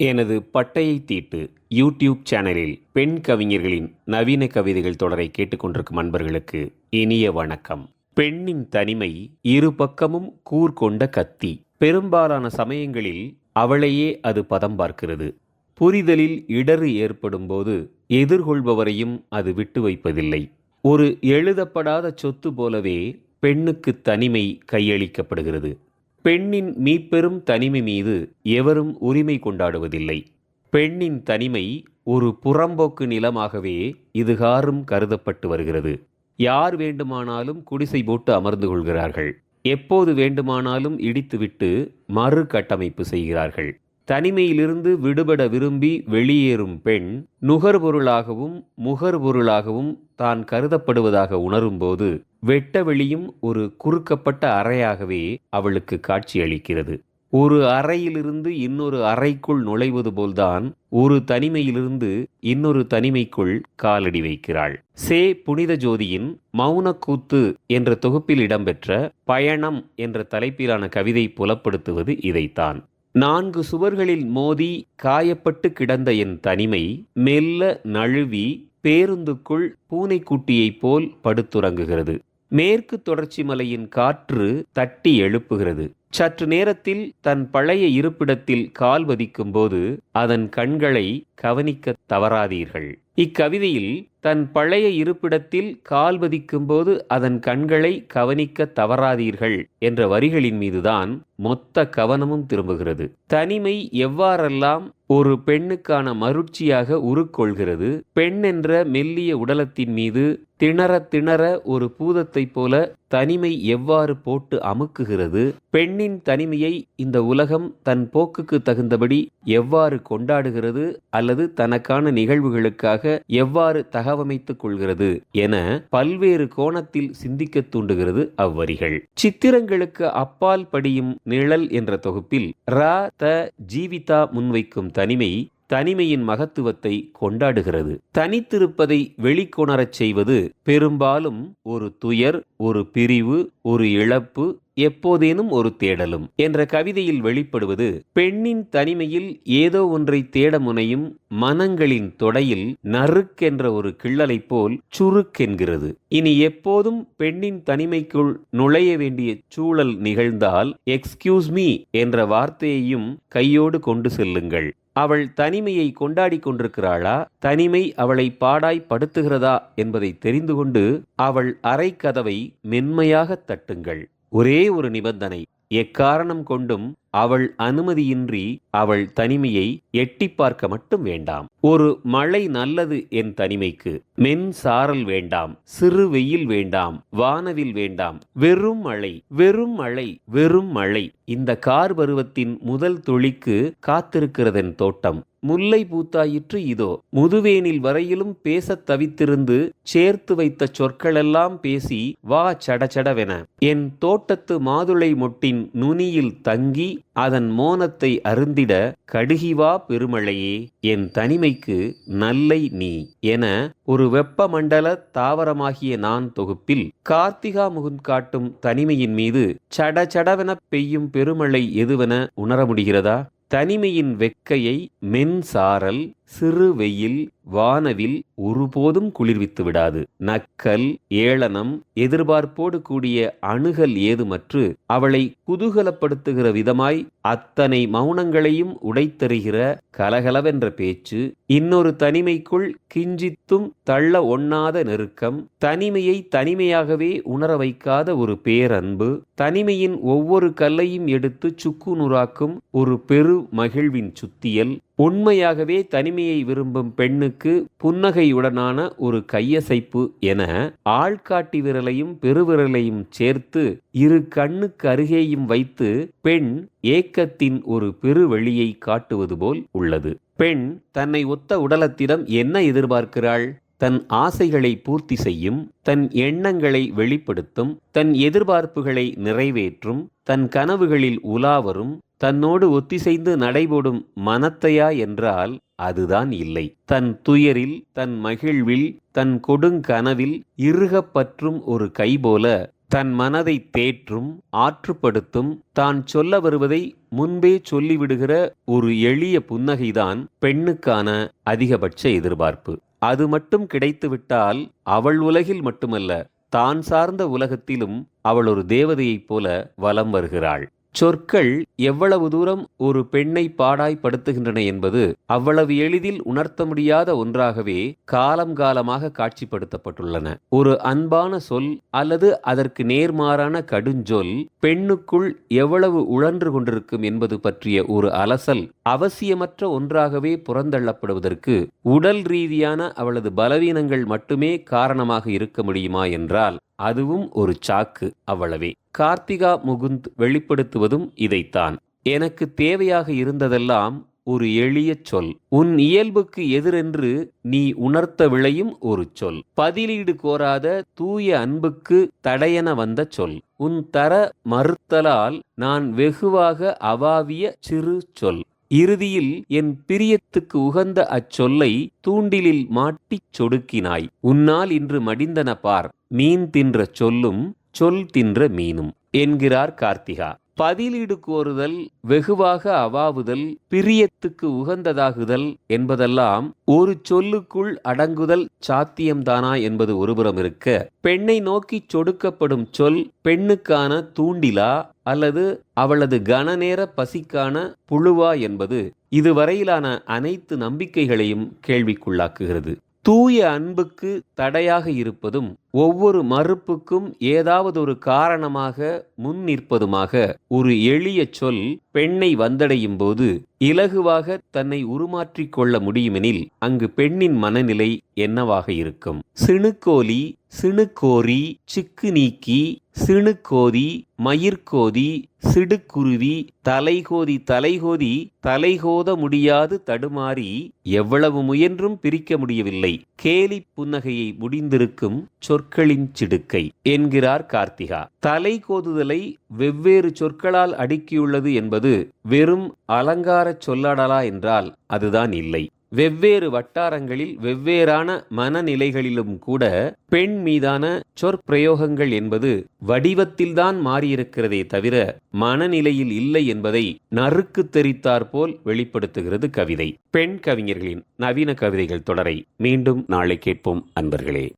எனது பட்டையை தீட்டு யூடியூப் சேனலில் பெண் கவிஞர்களின் நவீன கவிதைகள் தொடரை கேட்டுக்கொண்டிருக்கும் அன்பர்களுக்கு இனிய வணக்கம். பெண்ணின் தனிமை இரு பக்கமும் கூர்கொண்ட கத்தி. பெரும்பாலான சமயங்களில் அவளையே அது பதம் பார்க்கிறது. புரிதலில் இடறு ஏற்படும் போது எதிர்கொள்பவரையும் அது விட்டு வைப்பதில்லை. ஒரு எழுதப்படாத சொத்து போலவே பெண்ணுக்கு தனிமை கையளிக்கப்படுகிறது. பெண்ணின் மீப்பெரும் தனிமை மீது எவரும் உரிமை கொண்டாடுவதில்லை. பெண்ணின் தனிமை ஒரு புறம்போக்கு நிலமாகவே இதுகாரும் கருதப்பட்டு வருகிறது. யார் வேண்டுமானாலும் குடிசை போட்டு அமர்ந்து கொள்கிறார்கள். எப்போது வேண்டுமானாலும் இடித்துவிட்டு மறு கட்டமைப்பு செய்கிறார்கள். தனிமையிலிருந்து விடுபட விரும்பி வெளியேறும் பெண் நுகர்பொருளாகவும் முகர்பொருளாகவும் தான் கருதப்படுவதாக உணரும்போது வெட்ட வெளியும் ஒரு குறுக்கப்பட்ட அறையாகவே அவளுக்கு காட்சியளிக்கிறது. ஒரு அறையிலிருந்து இன்னொரு அறைக்குள் நுழைவது போல்தான் ஒரு தனிமையிலிருந்து இன்னொரு தனிமைக்குள் காலடி வைக்கிறாள். சே புனித ஜோதியின் மௌனக்கூத்து என்ற தொகுப்பில் இடம்பெற்ற பயணம் என்ற தலைப்பிலான கவிதை புலப்படுத்துவது இதைத்தான். நான்கு சுவர்களில் மோதி காயப்பட்டு கிடந்த என் தனிமை மெல்ல நழுவி பேருந்துக்குள் பூனைக்குட்டியைப் போல் படுத்துறங்குகிறது. மேற்கு தொடர்ச்சி மலையின் காற்று தட்டி எழுப்புகிறது. சற்று நேரத்தில் தன் பழைய இருப்பிடத்தில் கால் வதிக்கும்போது அதன் கண்களை கவனிக்க தவறாதீர்கள். இக்கவிதையில் தன் பழைய இருப்பிடத்தில் கால் பதிக்கும்போது அதன் கண்களை கவனிக்க தவறாதீர்கள் என்ற வரிகளின் மீதுதான் மொத்த கவனமும் திரும்புகிறது. தனிமை எவ்வாறெல்லாம் ஒரு பெண்ணுக்கான மருட்சியாக உருக்கொள்கிறது பெண் என்ற மெல்லிய உடலத்தின் மீது திணற திணற ஒரு பூதத்தைப் போல தனிமை எவ்வாறு போட்டு அமுக்குகிறது பெண்ணின் தனிமையை இந்த உலகம் தன் போக்குக்கு தகுந்தபடி எவ்வாறு கொண்டாடுகிறது அல்லது தனக்கான நிகழ்வுகளுக்காக எவ்வாறு தக தகவமைத்துக் கொள்கிறது என பல்வேறு கோணத்தில் சிந்திக்க தூண்டுகிறது அவ்வரிகள். சித்திரங்களுக்கு அப்பால் படியும் நிழல் என்ற தொகுப்பில் ரா த ஜீவிதா முன்வைக்கும் தனிமை தனிமையின் மகத்துவத்தை கொண்டாடுகிறது. தனித்திருப்பதை வெளிக்கொணரச் செய்வது பெரும்பாலும் ஒரு துயர் ஒரு பிரிவு ஒரு இழப்பு எப்போதேனும் ஒரு தேடலும் என்ற கவிதையில் வெளிப்படுவது பெண்ணின் தனிமையில் ஏதோ ஒன்றை தேட முனையும் மனங்களின் தொடையில் நறுக்கென்ற ஒரு கிள்ளலைப் போல் சுருக்கென்கிறது. இனி எப்போதும் பெண்ணின் தனிமைக்குள் நுழைய வேண்டிய சூழல் நிகழ்ந்தால் எக்ஸ்கியூஸ் மீ என்ற வார்த்தையையும் கையோடு கொண்டு செல்லுங்கள். அவள் தனிமையை கொண்டாடி கொண்டிருக்கிறாளா? தனிமை அவளை பாடாய் படுத்துகிறதா என்பதை தெரிந்து கொண்டு அவள் அறை கதவை மென்மையாக தட்டுங்கள். ஒரே ஒரு நிபந்தனை எக்காரணம் கொண்டும் அவள் அனுமதியின்றி அவள் தனிமையை எட்டி பார்க்க மட்டும் வேண்டாம். ஒரு மழை நல்லது என் தனிமைக்கு. மென் சாரல் வேண்டாம் சிறு வெயில் வேண்டாம் வானவில் வேண்டாம் வெறும் மழை வெறும் மழை வெறும் மழை. இந்த கார் பருவத்தின் முதல் துளிக்கு காத்திருக்கிறதென் தோட்டம். முல்லை பூத்தாயிற்று இதோ முதுவேனில் வரையிலும் பேசத் தவித்திருந்து சேர்த்து வைத்த சொற்களெல்லாம் பேசி வா சடச்சடவென என் தோட்டத்து மாதுளை மொட்டின் நுனியில் தங்கி அதன் மோனத்தை அருந்திட கடுகிவா பெருமழையே என் தனிமைக்கு நல்லை நீ என ஒரு வெப்பமண்டல தாவரமாகிய நான் தொகுப்பில் கார்த்திகா முகுந்த் காட்டும் தனிமையின் மீது சடச்சடவென பெய்யும் பெருமழை எதுவென உணர முடிகிறதா? தனிமையின் வெக்கையை மென்சாரல் சிறு வெயில் வானவில் ஒருபோதும் குளிர்வித்து விடாது. நக்கல் ஏளனம் எதிர்பார்ப்போடு கூடிய அணுகல் ஏதுமற்று அவளை குதூகலப்படுத்துகிற விதமாய் அத்தனை மௌனங்களையும் உடைத்தெறிகிற கலகலவென்ற பேச்சு இன்னொரு தனிமைக்குள் கிஞ்சித்தும் தள்ள ஒண்ணாத நெருக்கம் தனிமையை தனிமையாகவே உணர வைக்காத ஒரு பேரன்பு தனிமையின் ஒவ்வொரு கல்லையும் எடுத்து சுக்கு நுறாக்கும் ஒரு பெரு மகிழ்வின் சுத்தியல் உண்மையாகவே தனிமையை விரும்பும் பெண்ணுக்கு புன்னகையுடனான ஒரு கையசைப்பு என ஆள்காட்டி விரலையும் பெருவிரலையும் சேர்த்து இரு கண்ணுக்கு அருகேயும் வைத்து பெண் ஏக்கத்தின் ஒரு பெருவெளியை காட்டுவது போல் உள்ளது. பெண் தன்னை ஒத்த உடலத்திடம் என்ன எதிர்பார்க்கிறாள்? தன் ஆசைகளை பூர்த்தி செய்யும் தன் எண்ணங்களை வெளிப்படுத்தும் தன் எதிர்பார்ப்புகளை நிறைவேற்றும் தன் கனவுகளில் உலாவரும் தன்னோடு ஒத்திசைந்து நடைபோடும் மனத்தையா என்றால் அதுதான் இல்லை. தன் துயரில் தன் மகிழ்வில் தன் கொடுங்கனவில் இறுகப் பற்றும் ஒரு கை போல தன் மனதை தேற்றும் ஆற்றுப்படுத்தும் தான் சொல்ல வருவதை முன்பே சொல்லிவிடுகிற ஒரு எளிய புன்னகைதான் பெண்ணுக்கான அதிகபட்ச எதிர்பார்ப்பு. அது மட்டும் கிடைத்துவிட்டால் அவள் உலகில் மட்டுமல்ல தான் சார்ந்த உலகத்திலும் அவள் ஒரு தேவதையைப் போல வலம் வருகிறாள். சொற்கள் எவ்வளவு தூரம் ஒரு பெண்ணை பாடாய்படுத்துகின்றன என்பது அவ்வளவு எளிதில் உணர்த்த முடியாத ஒன்றாகவே காலம் காலமாக காட்சிப்படுத்தப்பட்டுள்ளன. ஒரு அன்பான சொல் அல்லது அதற்கு நேர்மாறான கடுஞ்சொல் பெண்ணுக்குள் எவ்வளவு உழன்று கொண்டிருக்கும் என்பது பற்றிய ஒரு அலசல் அவசியமற்ற ஒன்றாகவே புறந்தள்ளப்படுவதற்கு உடல் ரீதியான அவளது பலவீனங்கள் மட்டுமே காரணமாக இருக்க முடியுமா என்றால் அதுவும் ஒரு சாக்கு அவ்வளவே. கார்த்திகா முகுந்த் வெளிப்படுத்துவதும் இதைத்தான். எனக்கு தேவையாக இருந்ததெல்லாம் ஒரு எளிய சொல். உன் இயல்புக்கு எதிரென்று நீ உணர்த்த விளையும் ஒரு சொல். பதிலீடு கோராத தூய அன்புக்கு தடையென வந்த சொல். உன் தர மறுத்தலால் நான் வெகுவாக அவாவிய சிறு சொல். இறுதியில் என் பிரியத்துக்கு உகந்த அச்சொல்லை தூண்டிலில் மாட்டிச் சொடுக்கினாய். உன்னால் இன்று மடிந்தன பார் மீன் தின்ற சொல்லும் சொல் தின்ற மீனும் என்கிறார் கார்த்திகா. பதிலீடு கோருதல் வெகுவாக அவாவுதல் பிரியத்துக்கு உகந்ததாகுதல் என்பதெல்லாம் ஒரு சொல்லுக்குள் அடங்குதல் சாத்தியம்தானா என்பது ஒருபுறம் இருக்க. பெண்ணை நோக்கிச் சொடுக்கப்படும் சொல் பெண்ணுக்கான தூண்டிலா அல்லது அவளது கனநேர பசிக்கான புழுவா என்பது இதுவரையிலான அனைத்து நம்பிக்கைகளையும் கேள்விக்குள்ளாக்குகிறது. தூய அன்புக்கு தடையாக இருப்பதும் ஒவ்வொரு மறுப்புக்கும் ஏதாவது ஒரு காரணமாக முன் நிற்பதுமாக ஒரு எளிய சொல் பெண்ணை வந்தடையும் போது இலகுவாக தன்னை உருமாற்றிக் கொள்ள முடியுமெனில் அங்கு பெண்ணின் மனநிலை என்னவாக இருக்கும்? சிணுக்கோலி சிணுக்கோரி சிக்கு நீக்கி சிணுக்கோதி மயிர்கோதி சிடுக்குருவி தலைகோதி தலைகோதி தலைகோத முடியாது தடுமாறி எவ்வளவு முயன்றும் பிரிக்க முடியவில்லை. கேலி புன்னகையை முடிந்திருக்கும் சொல் சொற்களின் சிடுக்கை என்கிறார் கார்த்திகா. தலை கோதுதலை வெவ்வேறு சொற்களால் அடுக்கியுள்ளது என்பது வெறும் அலங்கார சொல்லாடலா என்றால் அதுதான் இல்லை. வெவ்வேறு வட்டாரங்களில் வெவ்வேறான மனநிலைகளிலும் கூட பெண் மீதான சொற்பிரயோகங்கள் என்பது வடிவத்தில்தான் மாறியிருக்கிறதே தவிர மனநிலையில் இல்லை என்பதை நறுக்கு தெரித்தாற்போல் வெளிப்படுத்துகிறது கவிதை. பெண் கவிஞர்களின் நவீன கவிதைகள் தொடரை மீண்டும் நாளை கேட்போம் அன்பர்களே.